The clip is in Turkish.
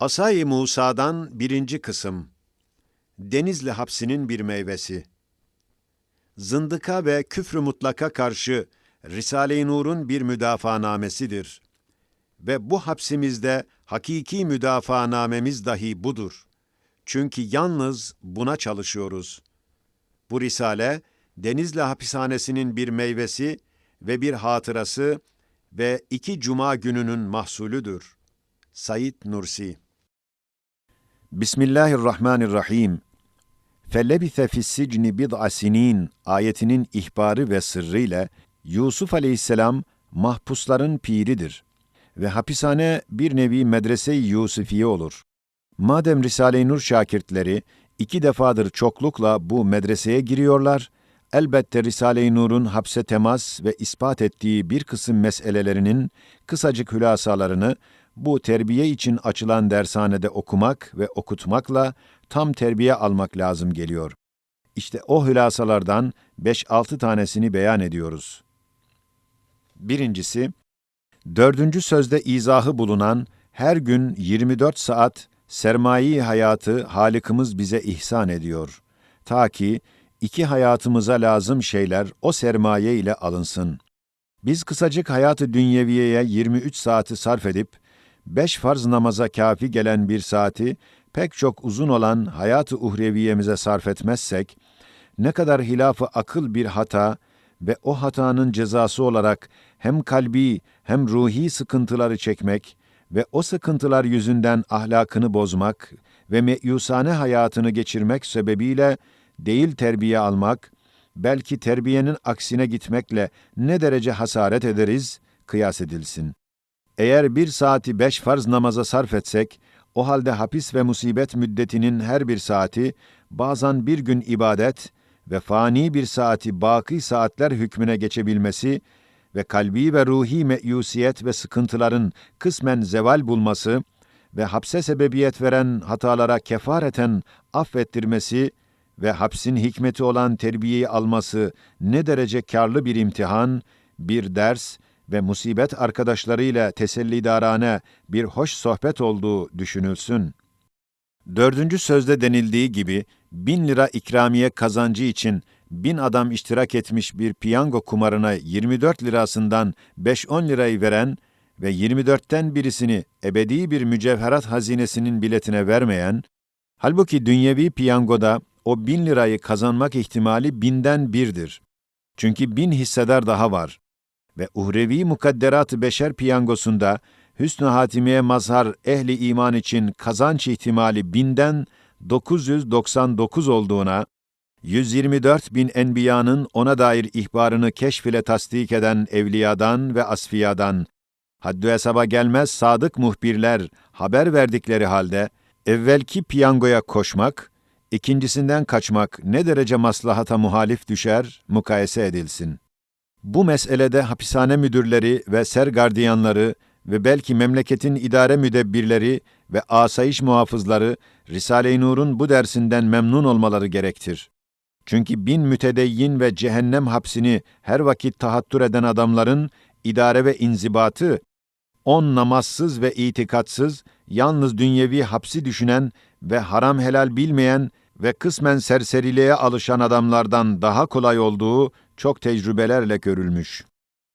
Asay-ı Musa'dan birinci kısım. Denizli hapsinin bir meyvesi. Zındıka ve küfrü mutlaka karşı Risale-i Nur'un bir müdafaanamesidir. Ve bu hapsimizde hakiki müdafaanamemiz dahi budur. Çünkü yalnız buna çalışıyoruz. Bu risale, Denizli hapishanesinin bir meyvesi ve bir hatırası ve iki cuma gününün mahsulüdür. Said Nursi Bismillahirrahmanirrahim. Fellebise fissicni bid'a sinin ayetinin ihbarı ve sırrıyla Yusuf aleyhisselam mahpusların piridir ve hapishane bir nevi medrese-i Yusufiye olur. Madem Risale-i Nur şakirtleri iki defadır çoklukla bu medreseye giriyorlar, elbette Risale-i Nur'un hapse temas ve ispat ettiği bir kısım meselelerinin kısacık hülasalarını bu terbiye için açılan dershanede okumak ve okutmakla tam terbiye almak lazım geliyor. İşte o hülasalardan 5-6 tanesini beyan ediyoruz. Birincisi, dördüncü sözde izahı bulunan her gün 24 saat sermayi hayatı Halikimiz bize ihsan ediyor. Ta ki iki hayatımıza lazım şeyler o sermaye ile alınsın. Biz kısacık hayatı dünyeviyeye 23 saati sarf edip, beş farz namaza kafi gelen bir saati pek çok uzun olan hayatı uhreviyemize sarf etmezsek, ne kadar hilafı akıl bir hata ve o hatanın cezası olarak hem kalbi hem ruhi sıkıntıları çekmek ve o sıkıntılar yüzünden ahlakını bozmak ve meyusane hayatını geçirmek sebebiyle değil terbiye almak, belki terbiyenin aksine gitmekle ne derece hasaret ederiz, kıyas edilsin. Eğer bir saati beş farz namaza sarf etsek, o halde hapis ve musibet müddetinin her bir saati, bazen bir gün ibadet ve fani bir saati baki saatler hükmüne geçebilmesi ve kalbi ve ruhi meyusiyet ve sıkıntıların kısmen zeval bulması ve hapse sebebiyet veren hatalara kefareten affettirmesi ve hapsin hikmeti olan terbiyeyi alması ne derece karlı bir imtihan, bir ders ve musibet arkadaşlarıyla tesellidarane bir hoş sohbet olduğu düşünülsün. Dördüncü sözde denildiği gibi, bin lira ikramiye kazancı için bin adam iştirak etmiş bir piyango kumarına 24 lirasından 5-10 lirayı veren ve 24'ten birisini ebedi bir mücevherat hazinesinin biletine vermeyen, halbuki dünyevi piyangoda o bin lirayı kazanmak ihtimali binden birdir. Çünkü bin hissedar daha var. Ve uhrevi mukadderat-ı beşer piyangosunda hüsnü hatimiye mazhar ehli iman için kazanç ihtimali binden 999 olduğuna, 124 bin enbiyanın ona dair ihbarını keşfile tasdik eden evliyadan ve asfiyadan, haddü hesaba gelmez sadık muhbirler haber verdikleri halde, evvelki piyangoya koşmak, ikincisinden kaçmak ne derece maslahata muhalif düşer, mukayese edilsin. Bu meselede hapishane müdürleri ve ser gardiyanları ve belki memleketin idare müdebbirleri ve asayiş muhafızları Risale-i Nur'un bu dersinden memnun olmaları gerektir. Çünkü bin mütedeyyin ve cehennem hapsini her vakit tahattür eden adamların idare ve inzibatı, on namazsız ve itikatsız, yalnız dünyevi hapsi düşünen ve haram helal bilmeyen ve kısmen serseriliğe alışan adamlardan daha kolay olduğu çok tecrübelerle görülmüş.